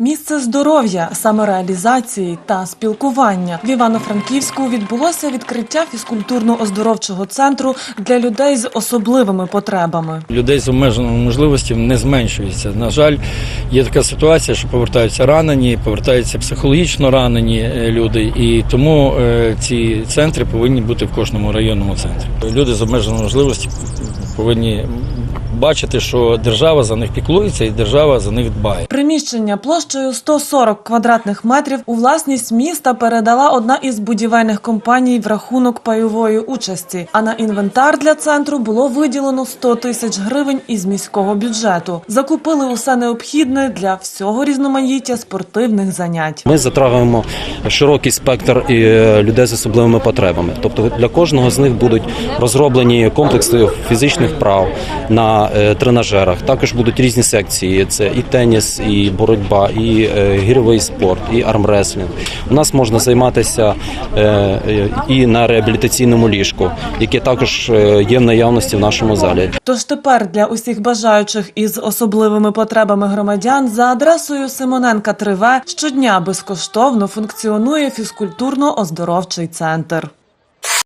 Місце здоров'я, самореалізації та спілкування в Івано-Франківську відбулося відкриття фізкультурно-оздоровчого центру для людей з особливими потребами. Людей з обмеженими можливостями не зменшується. На жаль, є така ситуація, що повертаються ранені, повертаються психологічно ранені е, люди, і тому е, ці центри повинні бути в кожному районному центрі. Люди з обмеженими можливостями повинні бачити, що держава за них піклується і держава за них дбає. Приміщення площею 140 квадратних метрів у власність міста передала одна із будівельних компаній в рахунок пайової участі. А на інвентар для центру було виділено 100 тисяч гривень із міського бюджету. Закупили усе необхідне для всього різноманіття спортивних занять. Ми затрагуємо широкий спектр е, людей з особливими потребами. Тобто для кожного з них будуть розроблені комплекси фізичних прав на е, тренажерах. Також будуть різні секції: це і теніс, і боротьба, і е, гірьовий спорт, і армреслінг. У нас можна займатися е, і на реабілітаційному ліжку, яке також є в наявності в нашому залі. Тож тепер для усіх бажаючих із особливими потребами громадян за адресою Симоненка 3В щодня безкоштовно функціонує фізкультурно-оздоровчий центр.